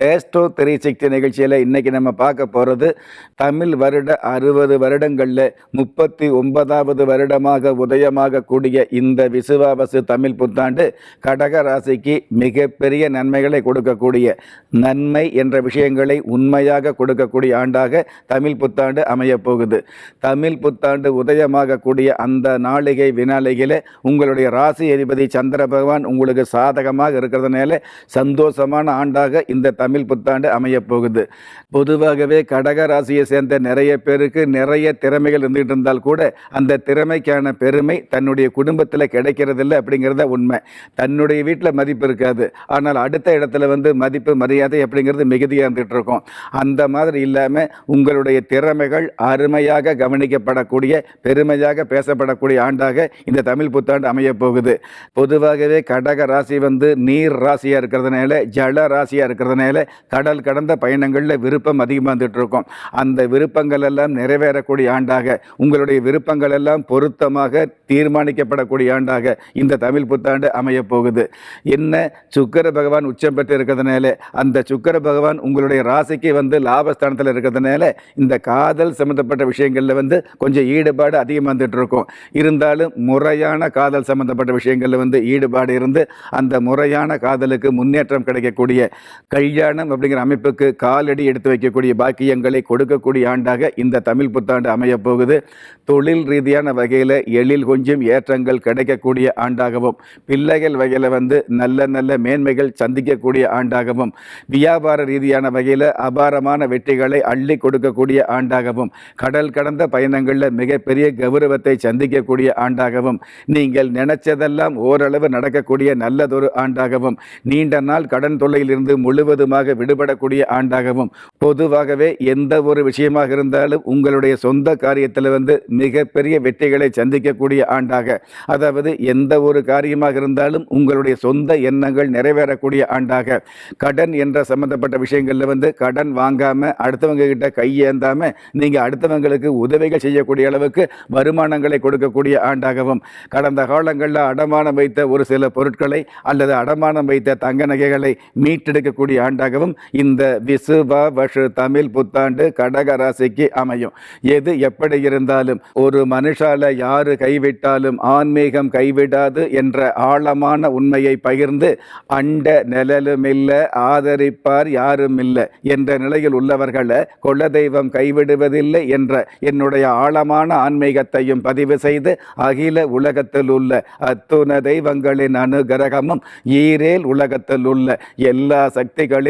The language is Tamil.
Astro three Sakthi நிகழ்ச்சியில் இன்றைக்கி நம்ம பார்க்க போகிறது தமிழ் வருட அறுபது வருடங்களில் முப்பத்தி ஒன்பதாவது வருடமாக உதயமாக கூடிய இந்த விசுவாவசு தமிழ் புத்தாண்டு கடக ராசிக்கு மிகப்பெரிய நன்மைகளை கொடுக்கக்கூடிய நன்மை என்ற விஷயங்களை உண்மையாக கொடுக்கக்கூடிய ஆண்டாக தமிழ் புத்தாண்டு அமையப் போகுது. தமிழ் புத்தாண்டு உதயமாக கூடிய அந்த நாளிகை வினாளிகையில் உங்களுடைய ராசி அதிபதி சந்திர பகவான் உங்களுக்கு சாதகமாக இருக்கிறதுனால சந்தோஷமான ஆண்டாக இந்த தமிழ் தமிழ் புத்தாண்டு அமையப்போகுது பொதுவாகவே கடக ராசியை சேர்ந்த நிறைய பேருக்கு நிறைய திறமைகள் இருந்துகிட்டு இருந்தால் கூட அந்த திறமைக்கான பெருமை தன்னுடைய குடும்பத்தில் கிடைக்கிறதில்ல அப்படிங்கிறத உண்மை. தன்னுடைய வீட்டில் மதிப்பு இருக்காது. ஆனால் அடுத்த இடத்துல வந்து மதிப்பு மரியாதை அப்படிங்கிறது மிகுதியாக இருந்துகிட்டு இருக்கும். அந்த மாதிரி இல்லாமல் உங்களுடைய திறமைகள் அருமையாக கவனிக்கப்படக்கூடிய பெருமையாக பேசப்படக்கூடிய ஆண்டாக இந்த தமிழ் புத்தாண்டு அமைய போகுது. பொதுவாகவே கடக ராசி வந்து நீர் ராசியாக இருக்கிறதுனால ஜல ராசியாக இருக்கிறதுனால கடல் கடந்த பயணங்களில் விருப்பம் அதிகமாக வந்துட்டு இருக்கும் அந்த விருப்பங்கள் எல்லாம் நிறைவேறக்கூடிய ஆண்டாக உங்களுடைய விருப்பங்கள் எல்லாம் பொருத்தமாக தீர்மானிக்கப்படக்கூடிய ஆண்டாக இந்த தமிழ் புத்தாண்டு அமையப் போகுது என்ன? சுக்கர பகவான் உச்சம் பெற்று இருக்கிறதுனால அந்த சுக்கர பகவான் உங்களுடைய ராசிக்கு வந்து லாபஸ்தானத்தில் இருக்கிறதுனால இந்த காதல் சம்மந்தப்பட்ட விஷயங்களில் வந்து கொஞ்சம் ஈடுபாடு அதிகமாக வந்துட்டு இருக்கும் இருந்தாலும் முறையான காதல் சம்மந்தப்பட்ட விஷயங்களில் வந்து ஈடுபாடு இருந்து அந்த முறையான காதலுக்கு முன்னேற்றம் கிடைக்கக்கூடிய கல்யாணம் அப்படிங்கிற அமைப்புக்கு காலடி எடுத்து வைக்கக்கூடிய பாக்கியங்களை கொடுக்கக்கூடிய ஆண்டாக இந்த தமிழ் புத்தாண்டு அமையப் போகுது தொழில் ரீதியான வகையில் எழில் கொஞ்சம் ஏற்றங்கள் கிடைக்கக்கூடிய ஆண்டாகவும் பிள்ளைகள் வகையில் வந்து நல்ல நல்ல மேன்மைகள் சந்திக்கக்கூடிய ஆண்டாகவும் வியாபார ரீதியான வகையில் அபாரமான வெற்றிகளை அள்ளி கொடுக்கக்கூடிய ஆண்டாகவும் கடல் கடந்த பயணங்களில் மிகப்பெரிய கௌரவத்தை சந்திக்கக்கூடிய ஆண்டாகவும் நீங்கள் நினைச்சதெல்லாம் ஓரளவு நடக்கக்கூடிய நல்லதொரு ஆண்டாகவும் நீண்ட நாள் கடன் தொல்லையிலிருந்து முழுவதுமாக விடுபடக்கூடிய ஆண்டாகவும் பொதுவாகவே எந்த ஒரு விஷயமாக இருந்தாலும் உங்களுடைய சொந்த காரியத்தில் வந்து மிகப்பெரிய வெற்றிகளை சந்திக்கக்கூடிய ஆண்டாக அதாவது எந்த ஒரு காரியமாக இருந்தாலும் உங்களுடைய சொந்த எண்ணங்கள் நிறைவேறக்கூடிய ஆண்டாக. கடன் என்ற சம்பந்தப்பட்ட விஷயங்களில் வந்து கடன் வாங்காமல் அடுத்தவங்க கிட்ட கையேந்தாமல் நீங்கள் அடுத்தவங்களுக்கு உதவிகள் செய்யக்கூடிய அளவுக்கு வருமானங்களை கொடுக்கக்கூடிய ஆண்டாகவும் கடந்த காலங்களில் அடமானம் வைத்த ஒரு சில பொருட்களை அல்லது அடமானம் வைத்த தங்க நகைகளை மீட்டெடுக்கக்கூடிய ஆண்டாகவும் இந்த விசுவ வஷு தமிழ் புத்தாண்டு கடக ராசிக்கு அமையும். எது எப்படி இருந்தாலும் ஒரு மனுஷால யாரு கைவிட்டாலும் ஆன்மீகம் கைவிடாது என்ற ஆழமான உண்மையை பகிர்ந்து அண்ட நிழலுமில்லை ஆதரிப்பார் யாரும் இல்லை என்ற நிலையில் உள்ளவர்களை குலதெய்வம் கைவிடுவதில்லை என்ற என்னுடைய ஆழமான ஆன்மீகத்தையும் பதிவு செய்து அகில உலகத்தில் உள்ள அத்துண தெய்வங்களின் அனுகிரகமும் ஈரேல் உலகத்தில் உள்ள எல்லா சக்திகளின்